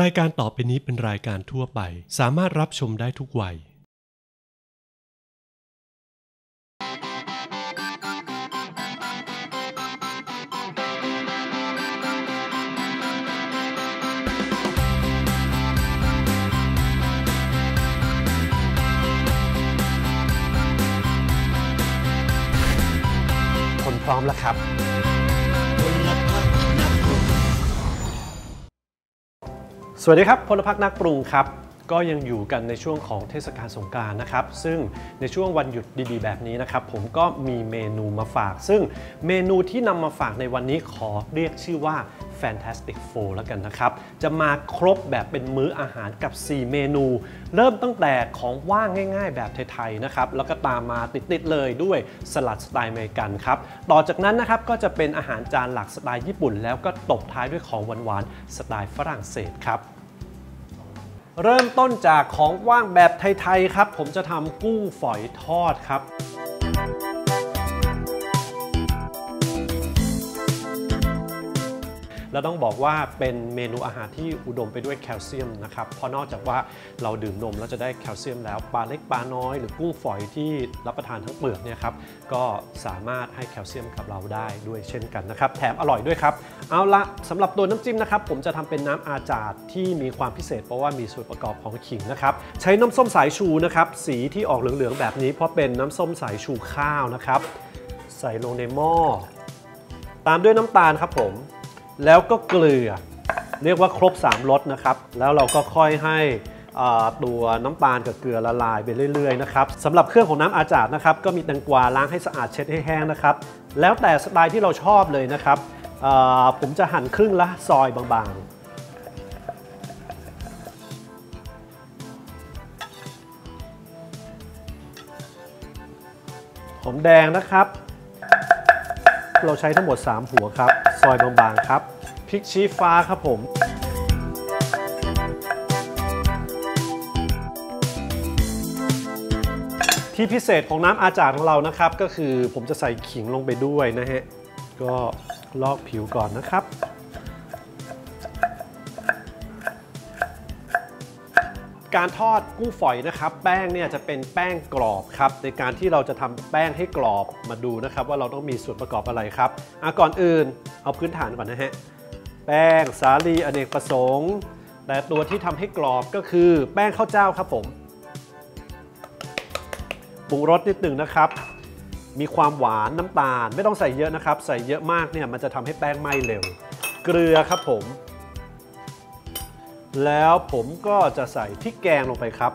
รายการต่อไปนี้เป็นรายการทั่วไป สามารถรับชมได้ทุกวัย คนพร้อมแล้วครับ สวัสดีครับพลพักนักปรุงครับ ก็ยังอยู่กันในช่วงของเทศกาลสงกรารนะครับ ซึ่งในช่วงวันหยุดดีๆ แบบนี้นะครับ ผมก็มีเมนูมาฝาก ซึ่งเมนูที่นำมาฝากในวันนี้ขอเรียกชื่อว่า Fantastic Four แล้วกันนะครับ จะมาครบแบบเป็นมื้ออาหารกับ 4 เมนู เริ่มตั้งแต่ของว่างง่ายๆ แบบไทยๆนะครับ แล้วก็ตามมาติดๆเลยด้วยสลัดสไตล์อเมริกันครับ ต่อจากนั้นนะครับก็จะเป็นอาหารจานหลักสไตล์ญี่ปุ่น แล้วก็ตบท้ายด้วยของหวานๆสไตล์ฝรั่งเศสครับเริ่มต้นจากของว่างแบบไทย ๆ ครับ ผมจะทำกุ้งฝอยทอดครับ แล้วต้องบอกว่าเป็นเมนูอาหารที่อุดมไปด้วยแคลเซียมนะครับ เพราะนอกจากว่าเราดื่มนมแล้วจะได้แคลเซียมแล้วปลาเล็กปลาน้อยหรือกุ้งฝอยที่รับประทานทั้งเปลือกเนี่ยครับก็สามารถให้แคลเซียมกับเราได้ด้วยเช่นกันนะครับ แถมอร่อยด้วยครับ เอาละสำหรับตัวน้ำจิ้มนะครับ ผมจะทำเป็นน้ำอาจาดที่มีความพิเศษเพราะว่ามีส่วนประกอบของขิงนะครับใช้น้ำส้มสายชูนะครับสีที่ออกเหลืองๆแบบนี้ เพราะเป็นน้ำส้มสายชูข้าวนะครับ ใส่ลงในหม้อตามด้วยน้ำตาลครับผม แล้วก็เกลือ เรียกว่าครบ3รสนะครับ แล้วเราก็ค่อยให้ตัวน้ำตาลกับเกลือละลายไปเรื่อยๆนะครับสำหรับเครื่องของน้ำอาจาดนะครับ ก็มีแตงกวาล้างให้สะอาดเช็ดให้แห้งนะครับ แล้วแต่สไตล์ที่เราชอบเลยนะครับผมจะหั่นครึ่งละซอยบางๆหอมแดงนะครับ เราใช้ทั้งหมด 3 หัวครับ ซอยบางๆครับ พริกชี้ฟ้าครับผมที่พิเศษของน้ำอาจารย์ของเรานะครับ ก็คือผมจะใส่ขิงลงไปด้วยนะฮะ ก็ลอกผิวก่อนนะครับ การทอดกุ้งฝอยนะครับ แป้งเนี่ยจะเป็นแป้งกรอบครับในการที่เราจะทำแป้งให้กรอบมาดูนะครับ ว่าเราต้องมีส่วนประกอบอะไรครับอะก่อนอื่นเอาพื้นฐานก่อนนะฮะแป้งสาลีอเนกประสงค์แต่ตัวที่ทำให้กรอบก็คือแป้งข้าวเจ้าครับผมปรุงรสนิดหนึ่งนะครับ มีความหวานน้ำตาล ไม่ต้องใส่เยอะนะครับ ใส่เยอะมากเนี่ยมันจะทำให้แป้งไหม้เร็ว เกลือครับผม แล้วผมก็จะใส่พริกแกงลงไปครับ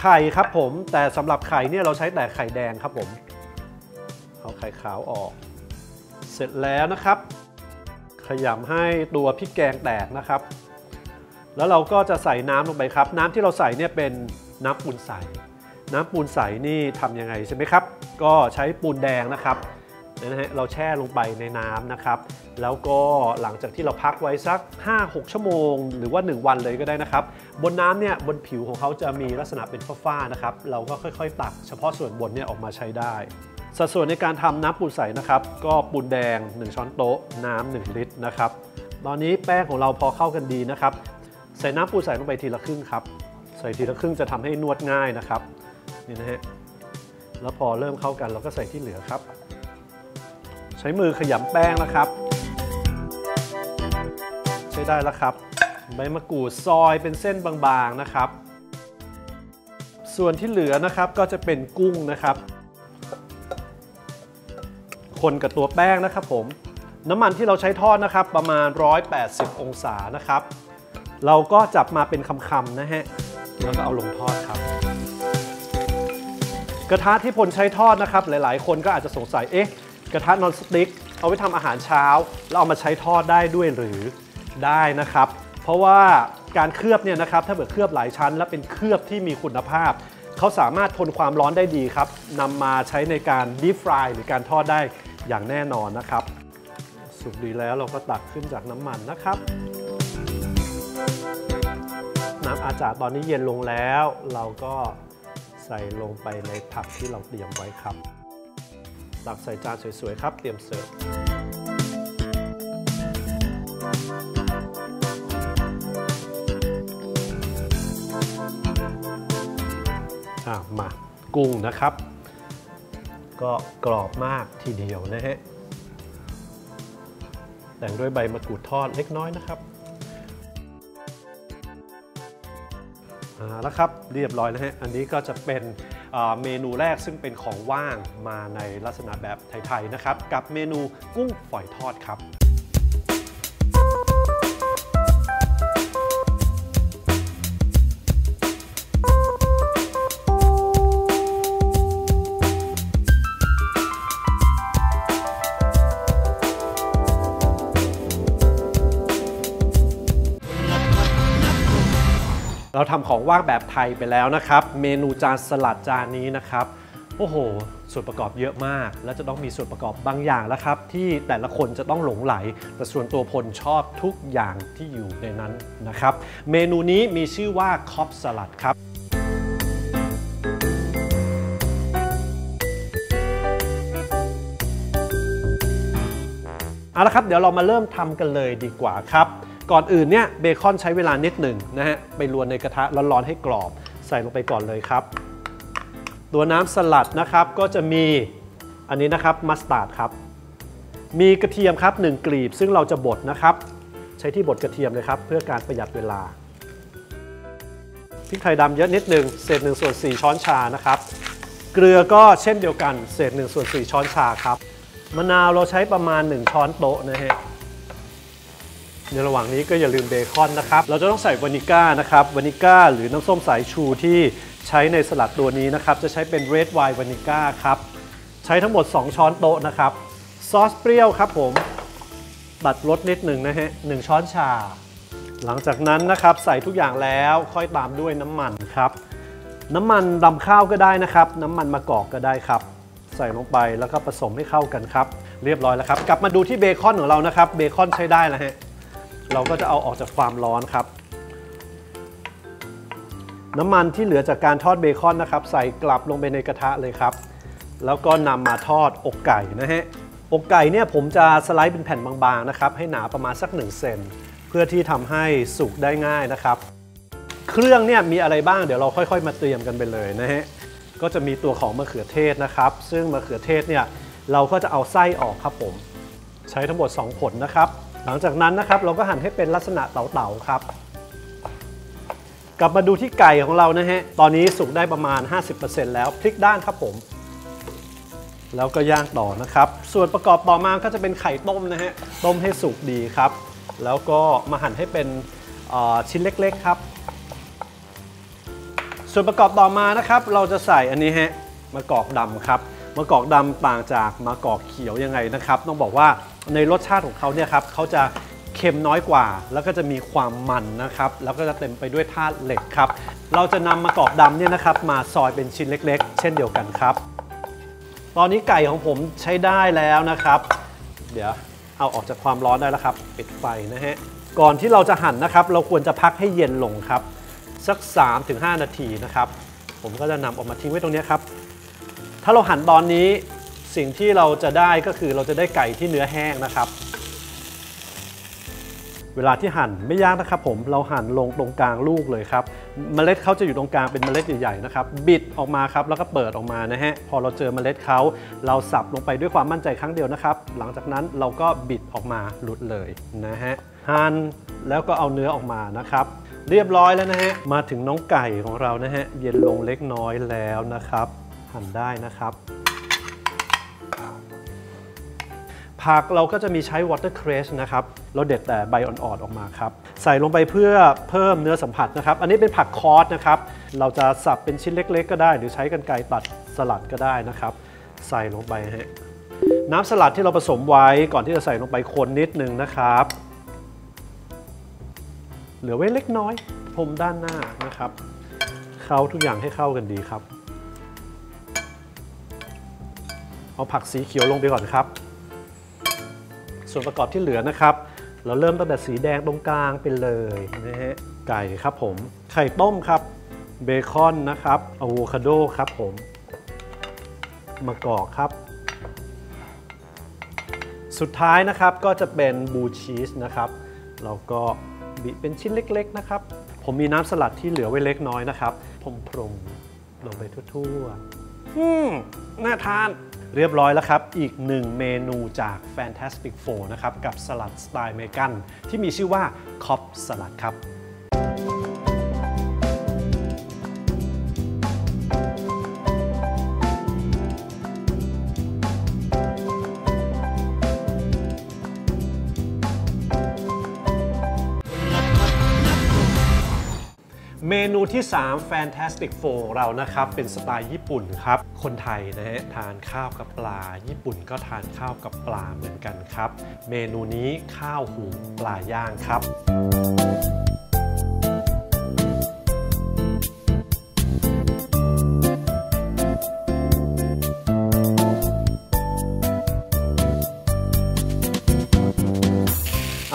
ไข่ครับผมแต่สำหรับไข่เนี่ยเราใช้แต่ไข่แดงครับผมเอาไข่ขาวออก เสร็จแล้วนะครับ ขยำให้ตัวพริกแกงแตกนะครับ แล้วเราก็จะใส่น้ำลงไปครับ น้ำที่เราใส่เนี่ยเป็นน้ำปูนใสน้ำปูนใสนี่ทำยังไงใช่ไหมครับ ก็ใช้ปูนแดงนะครับ นะฮะเราแช่ลงไปในน้ำนะครับ แล้วก็หลังจากที่เราพักไว้สัก 5-6 ชั่วโมง หรือว่า 1 วันเลยก็ได้นะครับ บนน้ำเนี่ยบนผิวของเขาจะมีลักษณะเป็นฝ้าๆนะครับ เราก็ค่อยๆ ตักเฉพาะส่วนบนเนี่ยออกมาใช้ได้ สัดส่วนในการทำน้ำปูนใสนะครับ ก็ปูนแดง 1 ช้อนโต๊ะ น้ำ1ลิตรนะครับ ตอนนี้แป้งของเราพอเข้ากันดีนะครับ ใส่น้ำปูนใสลงไปทีละครึ่งครับ ใส่ทีละครึ่งจะทำให้นวดง่ายนะครับ นี่นะฮะ แล้วพอเริ่มเข้ากันเราก็ใส่ที่เหลือครับ ใช้มือขยำแป้งนะครับ ใช้ได้แล้วครับ ใบมะกรูดซอยเป็นเส้นบางๆนะครับ ส่วนที่เหลือนะครับก็จะเป็นกุ้งนะครับ คนกับตัวแป้งนะครับผมน้ำมันที่เราใช้ทอดนะครับ ประมาณ 180 องศานะครับ เราก็จับมาเป็นคำๆนะฮะแล้วก็เอาลงทอดครับ กระทะที่พลใช้ทอดนะครับ หลายๆ คนก็อาจจะสงสัยเอ๊ะ ระทะนอนสติ๊กเอาไว้ทำอาหารเช้า แล้วเอามาใช้ทอดได้ด้วยหรือได้นะครับ เพราะว่าการเคลือบเนี่ยนะครับถ้าเกิดเคลือบหลายชั้น และเป็นเคลือบที่มีคุณภาพ เขาสามารถทนความร้อนได้ดีครับนำมาใช้ในการดีฟรายหรือการทอดได้อย่างแน่นอนนะครับ สุกดีแล้วเราก็ตักขึ้นจากน้ำมันนะครับ น้ำอาจารย์ตอนนี้เย็นลงแล้ว เราก็ใส่ลงไปในผักที่เราเตรียมไว้ครับ ตักใส่จานสวยๆครับ เตรียมเสิร์ฟอะมากุ้งนะครับ ก็กรอบมากทีเดียวนะฮะแต่งด้วยใบมะกรูดทอดเล็กน้อยนะครับอ่าแล้วครับเรียบร้อยแล้วฮะ อันนี้ก็จะเป็น เมนูแรกซึ่งเป็นของว่างมาในลักษณะแบบไทยๆนะครับ กับเมนูกุ้งฝอยทอดครับ เราทำของว่างแบบไทยไปแล้วนะครับ เมนูจานสลัดจานนี้นะครับโอ้โห ส่วนประกอบเยอะมาก แล้วจะต้องมีส่วนประกอบบางอย่างแล้วครับ ที่แต่ละคนจะต้องหลงไหล แต่ส่วนตัวพลชอบทุกอย่างที่อยู่ในนั้นนะครับ เมนูนี้มีชื่อว่าคอปสลัดครับเอาละครับ เดี๋ยวเรามาเริ่มทำกันเลยดีกว่าครับ ก่อนอื่นเนี่ยเบคอนใช้เวลานิดหนึ่งนะฮะไปรวนในกระทะร้อนๆให้กรอบ ใส่ลงไปก่อนเลยครับ ตัวน้ำสลัดนะครับก็จะมีอันนี้นะครับมัสตาร์ดครับ มีกระเทียมครับ1กลีบซึ่งเราจะบดนะครับ ใช้ที่บดกระเทียมเลยครับ เพื่อการประหยัดเวลาพริกไทยดำเยอะนิดหนึ่งเศษ1ส่วน4ช้อนชานะครับเกลือก็เช่นเดียวกันเศษ1ส่วน4ช้อนชาครับมะนาวเราใช้ประมาณ 1 ช้อนโต๊ะนะฮะ ในระหว่างนี้ก็อย่าลืมเบคอนนะครับ เราจะต้องใส่วานิก้านะครับ วานิก้าหรือน้ำส้มสายชูที่ใช้ในสลัดตัวนี้นะครับ จะใช้เป็นเรดไวน์วานิก้าครับ ใช้ทั้งหมด 2 ช้อนโต๊ะนะครับ ซอสเปรี้ยวครับผม ตัดรสนิดหนึ่งนะฮะหนึ่งช้อนชา หลังจากนั้นนะครับใส่ทุกอย่างแล้วค่อยตามด้วยน้ำมันครับ น้ำมันดำข้าวก็ได้นะครับ น้ำมันมะกอกก็ได้ครับใส่ลงไปแล้วก็ผสมให้เข้ากันครับ เรียบร้อยแล้วครับ กลับมาดูที่เบคอนของเรานะครับ เบคอนใช้ได้แล้วฮะ เราก็จะเอาออกจากความร้อนครับ น้ำมันที่เหลือจากการทอดเบคอนนะครับ ใส่กลับลงไปในกระทะเลยครับ แล้วก็นำมาทอดอกไก่นะฮะอกไก่เนี่ยผมจะสไลด์เป็นแผ่นบางๆนะครับ ให้หนาประมาณสัก1เซนเพื่อที่ทำให้สุกได้ง่ายนะครับ เครื่องเนี่ยมีอะไรบ้างเดี๋ยวเราค่อยๆ มาเตรียมกันไปเลยนะฮะก็จะมีตัวของมะเขือเทศนะครับ ซึ่งมะเขือเทศเนี่ยเราก็จะเอาไส้ออกครับผม ใช้ทั้งหมด 2 ผลนะครับ หลังจากนั้นนะครับเราก็หั่นให้เป็นลักษณะเต๋าๆครับ กลับมาดูที่ไก่ของเรานะฮะ ตอนนี้สุกได้ประมาณ 50%แล้วพลิกด้านครับผม แล้วก็ย่างต่อนะครับ ส่วนประกอบต่อมาก็จะเป็นไข่ต้มนะฮะ ต้มให้สุกดีครับ แล้วก็มาหั่นให้เป็นชิ้นเล็กๆครับ ส่วนประกอบต่อมานะครับ เราจะใส่อันนี้ฮะมะกอกดำครับ มะกอกดำต่างจากมะกอกเขียวยังไงนะครับ ต้องบอกว่าในรสชาติของเขาเนี่ยครับเขาจะเค็มน้อยกว่า แล้วก็จะมีความมันนะครับ แล้วก็จะเต็มไปด้วยธาตุเหล็กครับ เราจะนำมะกอกดำเนี่ยนะครับ มาซอยเป็นชิ้นเล็ก ๆ เช่นเดียวกันครับ ตอนนี้ไก่ของผมใช้ได้แล้วนะครับ เดี๋ยวเอาออกจากความร้อนได้แล้วครับ ปิดไฟนะฮะ ก่อนที่เราจะหั่นนะครับ เราควรจะพักให้เย็นลงครับ สัก 3-5 นาทีนะครับ ผมก็จะนำออกมาทิ้งไว้ตรงนี้ครับ ถ้าเราหั่นตอนนี้สิ่งที่เราจะได้ก็คือเราจะได้ไก่ที่เนื้อแห้งนะครับ เวลาที่หั่นไม่ยากนะครับ ผมเราหั่นลงตรงกลางลูกเลยครับเมล็ดเขาจะอยู่ตรงกลางเป็นเมล็ดใหญ่ๆนะครับบิดออกมาครับแล้วก็เปิดออกมานะฮะพอเราเจอเมล็ดเขาเราสับลงไปด้วยความมั่นใจครั้งเดียวนะครับ หลังจากนั้นเราก็บิดออกมาหลุดเลยนะฮะหั่นแล้วก็เอาเนื้อออกมานะครับเรียบร้อยแล้วนะฮะมาถึงน้องไก่ของเรานะฮะเย็นลงเล็กน้อยแล้วนะครับ หั่นได้นะครับ ผักเราก็จะมีใช้ water cress นะครับ เราเด็ดแต่ใบอ่อนๆออกมาครับ ใส่ลงไปเพื่อเพิ่มเนื้อสัมผัสนะครับ อันนี้เป็นผักคอสนะครับ เราจะสับเป็นชิ้นเล็ก ๆ ก็ได้ หรือใช้กันไกรตัดสลัดก็ได้นะครับ ใส่ลงไปฮะน้ำสลัดที่เราผสมไว้ก่อนที่จะใส่ลงไปคนนิดนึงนะครับ เหลือไว้เล็กน้อยพรมด้านหน้านะครับ เข้าทุกอย่างให้เข้ากันดีครับ เอาผักสีเขียวลงไปก่อนครับ ส่วนประกอบที่เหลือนะครับ เราเริ่มตั้งแต่สีแดงตรงกลางไปเลยนะฮะไก่ครับผม ไข่ต้มครับ เบคอนนะครับอะโวคาโดครับผมมะกอกครับ สุดท้ายนะครับก็จะเป็นบลูชีสนะครับ เราก็บิเป็นชิ้นเล็กๆนะครับผผมมีน้ำสลัดที่เหลือไว้เล็กน้อยนะครับ ผมพรมลงไปทั่วๆ อืม น่าทาน เรียบร้อยแล้วครับ อีกหนึ่งเมนูจาก Fantastic Four นะครับ กับสลัดสไตล์เมกันที่มีชื่อว่าคอปสลัดครับ นูที่ 3 Fantastic Four เรานะครับ เป็นสไตล์ญี่ปุ่นครับ คนไทยนะฮะทานข้าวกับปลา ญี่ปุ่นก็ทานข้าวกับปลาเหมือนกันครับ เมนูนี้ข้าวหุงปลาย่างครับ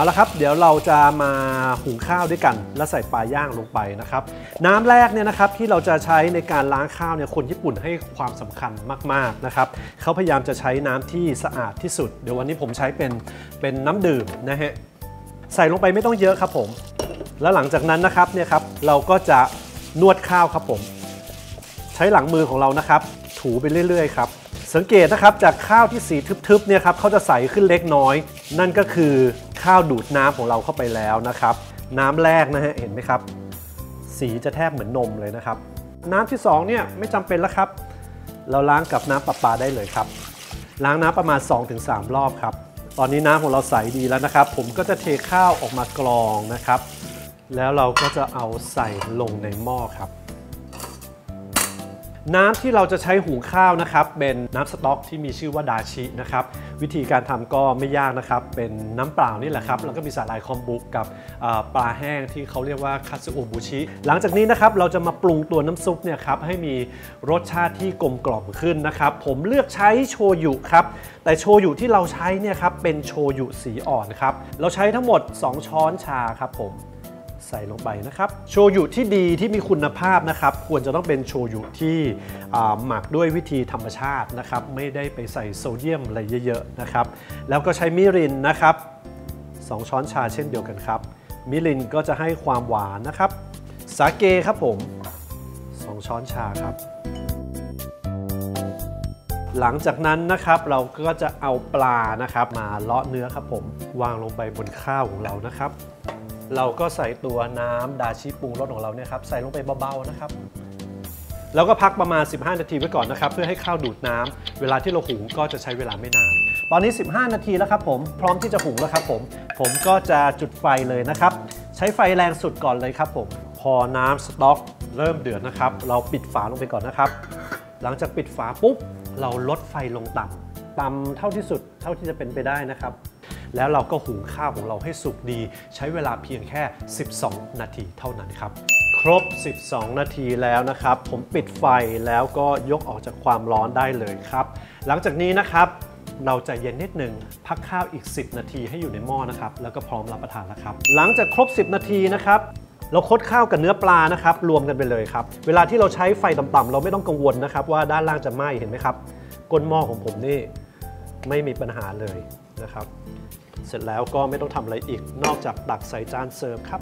เอาละครับ เดี๋ยวเราจะมาหุงข้าวด้วยกัน และใส่ปลาย่างลงไปนะครับ น้ำแรกเนี่ยนะครับที่เราจะใช้ในการล้างข้าวเนี่ยคนญี่ปุ่นให้ความสำคัญมากๆนะครับเขาพยายามจะใช้น้ำที่สะอาดที่สุด เดี๋ยววันนี้ผมใช้เป็นเป็นน้ำดื่มนะฮะใส่ลงไปไม่ต้องเยอะครับผม แล้วหลังจากนั้นนะครับเนี่ยครับเราก็จะนวดข้าวครับผม ใช้หลังมือของเรานะครับ ถูไปเรื่อยๆครับ สังเกตนะครับจากข้าวที่สีทึบๆเนี่ยครับเขาจะใสขึ้นเล็กน้อย นั่นก็คือข้าวดูดน้ำของเราเข้าไปแล้วนะครับ น้ำแรกนะฮะเห็นไหมครับ สีจะแทบเหมือนนมเลยนะครับ น้ำที่สองเนี่ยไม่จำเป็นแล้วครับ เราล้างกับน้ำประปาได้เลยครับ ล้างน้ำประมาณ 2-3 รอบครับ ตอนนี้น้ำของเราใสดีแล้วนะครับ ผมก็จะเทข้าวออกมากรองนะครับ แล้วเราก็จะเอาใส่ลงในหม้อครับ น้ำที่เราจะใช้หุงข้าวนะครับ เป็นน้ำสต๊อกที่มีชื่อว่าดาชินะครับ วิธีการทำก็ไม่ยากนะครับ เป็นน้ำเปล่านี่แหละครับ แล้วก็มีสาหร่ายคอมบุกกับปลาแห้งที่เขาเรียกว่าคัตสึโอบุชิ หลังจากนี้นะครับเราจะมาปรุงตัวน้ำซุปเนี่ยครับให้มีรสชาติที่กลมกล่อมขึ้นนะครับ ผมเลือกใช้โชยุครับ แต่โชยุที่เราใช้เนี่ยครับเป็นโชยุสีอ่อนครับ เราใช้ทั้งหมด 2 ช้อนชาครับผม ใส่ลงไปนะครับ โชยุที่ดีที่มีคุณภาพนะครับ ควรจะต้องเป็นโชยุที่หมักด้วยวิธีธรรมชาตินะครับ ไม่ได้ไปใส่โซเดียมอะไรเยอะๆนะครับ แล้วก็ใช้มิรินนะครับ 2 ช้อนชาเช่นเดียวกันครับ มิรินก็จะให้ความหวานนะครับ สาเกครับผม 2 ช้อนชาครับ หลังจากนั้นนะครับเราก็จะเอาปลานะครับ มาเลาะเนื้อครับผม วางลงไปบนข้าวของเรานะครับ เราก็ใส่ตัวน้ำดาชิปรุงรสของเราเนี่ยครับใส่ลงไปเบาๆนะครับ แล้วก็พักประมาณ 15 นาทีไว้ก่อนนะครับ เพื่อให้ข้าวดูดน้ำเวลาที่เราหุงก็จะใช้เวลาไม่นาน ตอนนี้ 15 นาทีแล้วครับผมพร้อมที่จะหุงแล้วครับผม ผมก็จะจุดไฟเลยนะครับ ใช้ไฟแรงสุดก่อนเลยครับผมพอน้ำสต๊อกเริ่มเดือดนะครับ เราปิดฝาลงไปก่อนนะครับ หลังจากปิดฝาปุ๊บ เราลดไฟลงต่ำต่ำเท่าที่สุดเท่าที่จะเป็นไปได้นะครับ แล้วเราก็หุงข้าวของเราให้สุกดี ใช้เวลาเพียงแค่ 12 นาทีเท่านั้นครับครบ 12 นาทีแล้วนะครับ ผมปิดไฟแล้วก็ยกออกจากความร้อนได้เลยครับ หลังจากนี้นะครับเราจะเย็นนิดหนึ่งพักข้าวอีก 10 นาทีให้อยู่ในหม้อนะครับ แล้วก็พร้อมรับประทานแล้วครับ หลังจากครบ 10 นาทีนะครับเราคดข้าวกับเนื้อปลานะครับ รวมกันไปเลยครับ เวลาที่เราใช้ไฟต่ำๆเราไม่ต้องกังวลนะครับ ว่าด้านล่างจะไหม้เห็นไหมครับก้นหม้อของผมนี่ไม่มีปัญหาเลยนะครับ เสร็จแล้วก็ไม่ต้องทำอะไรอีก นอกจากตักใส่จานเสิร์ฟครับ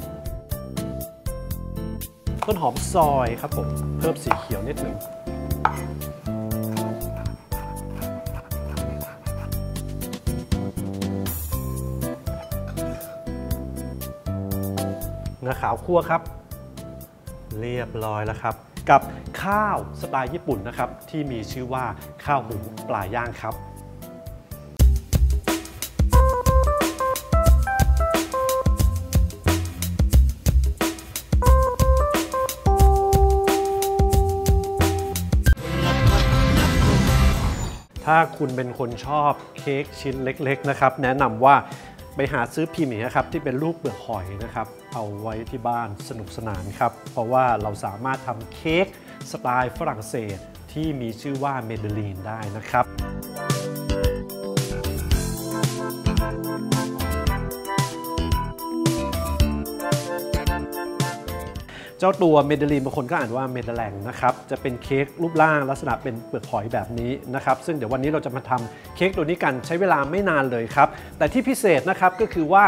ต้นหอมซอยครับผม เพิ่มสีเขียวนิดหนึ่งงาขาวคั่วครับ เรียบร้อยแล้วครับ กับข้าวสไตล์ญี่ปุ่นนะครับ ที่มีชื่อว่าข้าวหุงปลาย่างครับ ถ้าคุณเป็นคนชอบเค้กชิ้นเล็กๆนะครับ แนะนำว่าไปหาซื้อพิมพ์นะครับที่เป็นรูปเปลือกหอยนะครับ เอาไว้ที่บ้านสนุกสนานครับ เพราะว่าเราสามารถทำเค้กสไตล์ฝรั่งเศสที่มีชื่อว่าเมเดลีนได้นะครับ เจ้าตัวเมเดลีนบางคนก็อ่านว่าเมเดแลงนะครับจะเป็นเค้กรูปร่างลักษณะเป็นเปลือกหอยแบบนี้นะครับซึ่งเดี๋ยววันนี้เราจะมาทำเค้กตัวนี้กันใช้เวลาไม่นานเลยครับ แต่ที่พิเศษนะครับก็คือว่า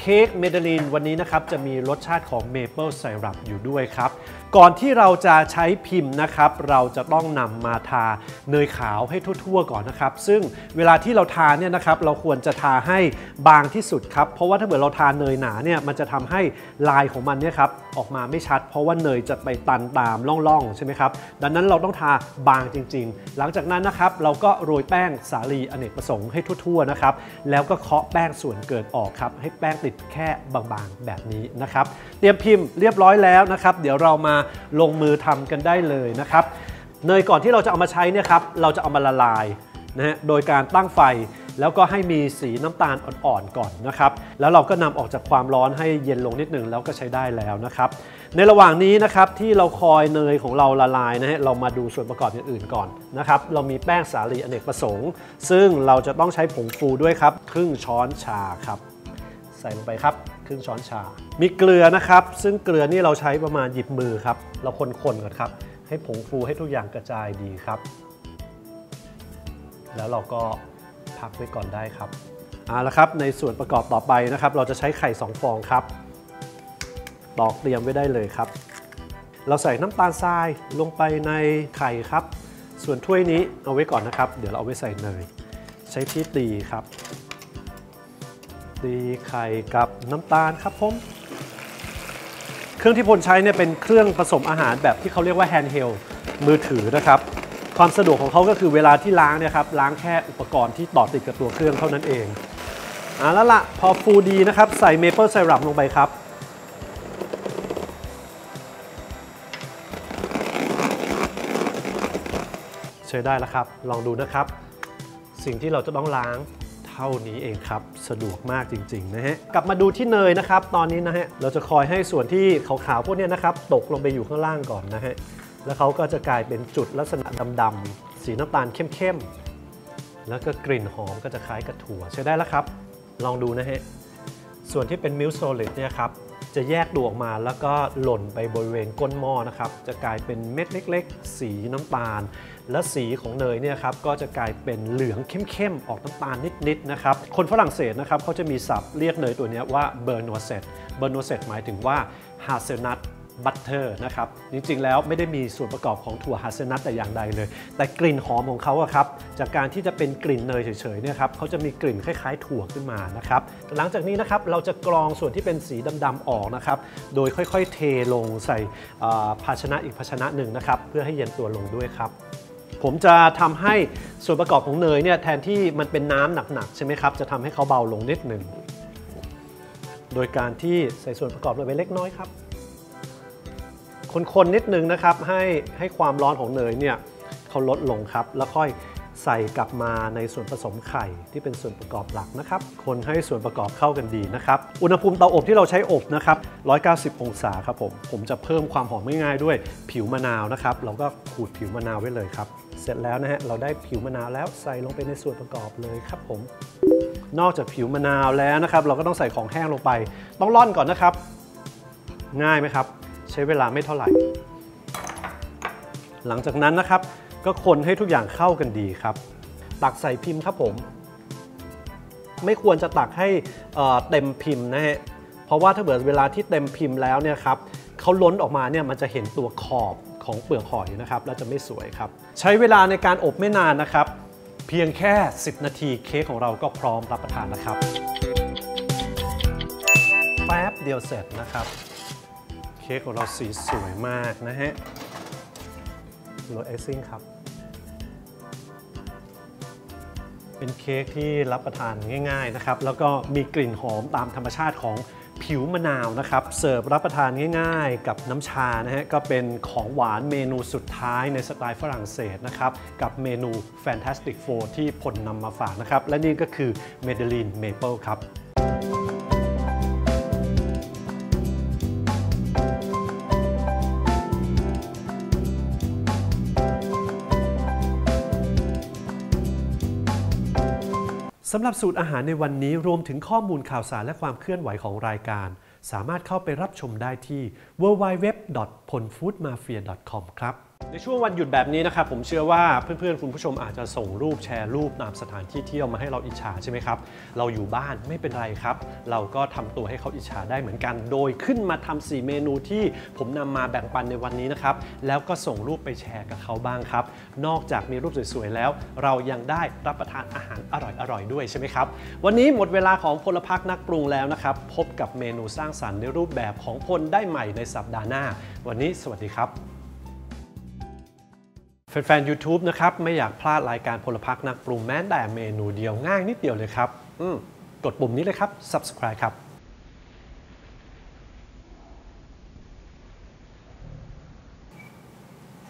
เค้กเมดลินวันนี้นะครับจะมีรสชาติของเมเปิลไซรัปอยู่ด้วยครับ ก่อนที่เราจะใช้พิมพ์นะครับ เราจะต้องนำมาทาเนยขาวให้ทั่วๆก่อนนะครับ ซึ่งเวลาที่เราทาเนี่ยนะครับ เราควรจะทาให้บางที่สุดครับ เพราะว่าถ้าเกิดเราทาเนยหนาเนี่ย มันจะทำให้ลายของมันเนี่ยครับออกมาไม่ชัด เพราะว่าเนยจะไปตันตามร่องๆใช่ไหมครับ ดังนั้นเราต้องทาบางจริง ๆ หลังจากนั้นนะครับ เราก็โรยแป้งสาลีอเนกประสงค์ให้ทั่วๆนะครับ แล้วก็เคาะแป้งส่วนเกินออกครับ ให้แป้งติดแค่บางๆแบบนี้นะครับ เตรียมพิมพ์เรียบร้อยแล้วนะครับ เดี๋ยวเรามาลงมือทำกันได้เลยนะครับเนยก่อนที่เราจะเอามาใช้เนี่ยครับเราจะเอามาละลายนะฮะโดยการตั้งไฟแล้วก็ให้มีสีน้ำตาลอ่อนๆก่อนนะครับ แล้วเราก็นำออกจากความร้อนให้เย็นลงนิดหนึ่งแล้วก็ใช้ได้แล้วนะครับ ในระหว่างนี้นะครับที่เราคอยเนยของเราละลายนะฮะเรามาดูส่วนประกอบอย่างอื่นก่อนนะครับ เรามีแป้งสาลีอเนกประสงค์ ซึ่งเราจะต้องใช้ผงฟูด้วยครับ ครึ่งช้อนชาครับ ใส่ลงไปครับ ครึ่งช้อนชา มีเกลือนะครับ ซึ่งเกลือนี่เราใช้ประมาณหยิบมือครับ เราคนๆก่อนครับ ให้ผงฟูให้ทุกอย่างกระจายดีครับ แล้วเราก็พักไว้ก่อนได้ครับเอาละครับ ในส่วนประกอบต่อไปนะครับ เราจะใช้ไข่ 2 ฟองครับตอกเตรียมไว้ได้เลยครับ เราใส่น้ำตาลทรายลงไปในไข่ครับ ส่วนถ้วยนี้เอาไว้ก่อนนะครับ เดี๋ยวเราเอาไว้ใส่เนย ใช้ที่ตีครับ ตีไข่กับน้ำตาลครับผมเครื่องที่พลใช้เนี่ยเป็นเครื่องผสมอาหารแบบที่เขาเรียกว่าแฮนด์เฮลมือถือนะครับ ความสะดวกของเขาก็คือเวลาที่ล้างเนี่ยครับล้างแค่อุปกรณ์ที่ต่อติดกับตัวเครื่องเท่านั้นเองอ่าแล้วละพอฟูดีนะครับ ใส่เมเปิลไซรัปลงไปครับใช้ได้แล้วครับ ลองดูนะครับ สิ่งที่เราจะต้องล้าง เท่านี้เองครับ สะดวกมากจริงๆนะฮะ กลับมาดูที่เนยนะครับ ตอนนี้นะฮะ เราจะคอยให้ส่วนที่ขาวๆพวกนี้นะครับ ตกลงไปอยู่ข้างล่างก่อนนะฮะ แล้วเขาก็จะกลายเป็นจุดลักษณะดำๆ สีน้ำตาลเข้มๆ แล้วก็กลิ่นหอมก็จะคล้ายกับถั่วใช้ได้แล้วครับ ลองดูนะฮะ ส่วนที่เป็นมิลโซลิดเนี่ยครับ จะแยกตัวออกมาแล้วก็หล่นไปบริเวณก้นหม้อนะครับ จะกลายเป็นเม็ดเล็ก ๆ สีน้ำตาล และสีของเนยเนี่ยครับก็จะกลายเป็นเหลืองเข้มๆ ออกน้ำตาลนิดๆนะครับ คนฝรั่งเศสนะครับเขาจะมีศัพท์เรียกเนยตัวนี้ว่าเบอร์นัวเซตเบอร์นัวเซตหมายถึงว่าฮาเซลนัท บัตเตอร์นะครับ จริงๆ แล้วไม่ได้มีส่วนประกอบของถั่วฮัสเซนัทแต่อย่างใดเลย แต่กลิ่นหอมของเขาอะครับ จากการที่จะเป็นกลิ่นเนยเฉยๆเนี่ยครับเขาจะมีกลิ่นคล้ายๆ ถั่วขึ้นมานะครับ หลังจากนี้นะครับเราจะกรองส่วนที่เป็นสีดำๆออกนะครับ โดยค่อยๆ เทลงใส่ภาชนะอีกภาชนะหนึ่งนะครับ เพื่อให้เย็นตัวลงด้วยครับผมจะทำให้ส่วนประกอบของเนยเนี่ยแทนที่มันเป็นน้ำหนักๆใช่ไหมครับ จะทำให้เขาเบาลงนิดหนึ่ง โดยการที่ใส่ส่วนประกอบลงไปเล็กน้อยครับ คนๆนิดนึงนะครับให้ให้ความร้อนของเนยเนี่ยเขาลดลงครับ แล้วค่อยใส่กลับมาในส่วนผสมไข่ที่เป็นส่วนประกอบหลักนะครับ คนให้ส่วนประกอบเข้ากันดีนะครับ อุณหภูมิเตาอบที่เราใช้อบนะครับ 190 องศาครับผม ผมจะเพิ่มความหอมง่ายๆด้วยผิวมะนาวนะครับ เราก็ขูดผิวมะนาวไว้เลยครับ เสร็จแล้วนะฮะ เราได้ผิวมะนาวแล้วใส่ลงไปในส่วนประกอบเลยครับผม นอกจากผิวมะนาวแล้วนะครับ เราก็ต้องใส่ของแห้งลงไป ต้องร่อนก่อนนะครับ ง่ายไหมครับ ใช้เวลาไม่เท่าไหร่ หลังจากนั้นนะครับ ก็คนให้ทุกอย่างเข้ากันดีครับ ตักใส่พิมพ์ครับผม ไม่ควรจะตักให้เเต็มพิมพ์นะฮะเพราะว่าถ้าเกิดเวลาที่เต็มพิมพ์แล้วเนี่ยครับเขาล้นออกมาเนี่ยมันจะเห็นตัวขอบของเปลือกหอยนะครับแล้วจะไม่สวยครับ ใช้เวลาในการอบไม่นานนะครับ เพียงแค่ 10 นาทีเค้กของเราก็พร้อมรับประทานนะครับแป๊บเดียวเสร็จนะครับ เค้กของเราสีสวยมากนะฮะโรยไอซิ่งครับ เป็นเค้กที่รับประทานง่ายๆนะครับ แล้วก็มีกลิ่นหอมตามธรรมชาติของผิวมะนาวนะครับ เสิร์ฟรับประทานง่ายๆ กับน้ำชานะฮะ ก็เป็นของหวานเมนูสุดท้ายในสไตล์ฝรั่งเศสนะครับ กับเมนู Fantastic Four ที่พลนำมาฝากนะครับ และนี่ก็คือ Medellin Maple ครับ สำหรับสูตรอาหารในวันนี้รวมถึงข้อมูลข่าวสารและความเคลื่อนไหวของรายการ สามารถเข้าไปรับชมได้ที่ www.ponfoodmafia.com ครับ ในช่วงวันหยุดแบบนี้นะครับผมเชื่อว่าเพื่อนๆ คุณผู้ชมอาจจะส่งรูปแชร์รูปตามสถานที่เที่ยวมาให้เราอิจฉาใช่ไหมครับ เราอยู่บ้านไม่เป็นไรครับ เราก็ทำตัวให้เขาอิจฉาได้เหมือนกัน โดยขึ้นมาทำ4เมนูที่ผมนำมาแบ่งปันในวันนี้นะครับ แล้วก็ส่งรูปไปแชร์กับเขาบ้างครับ นอกจากมีรูปสวยๆแล้ว เรายังได้รับประทานอาหารอร่อยๆด้วยใช่ไหมครับวันนี้หมดเวลาของพลพักนักปรุงแล้วนะครับพบกับเมนูสร้างสรรค์ในรูปแบบของพลได้ใหม่ในสัปดาห์หน้า วันนี้สวัสดีครับ แฟนๆ YouTube นะครับ ไม่อยากพลาดรายการพลพักนักปรุงแม้แต่เมนูเดียวง่ายนิดเดียวเลยครับอืมกดปุ่มนี้เลยครับ subscribe ครับ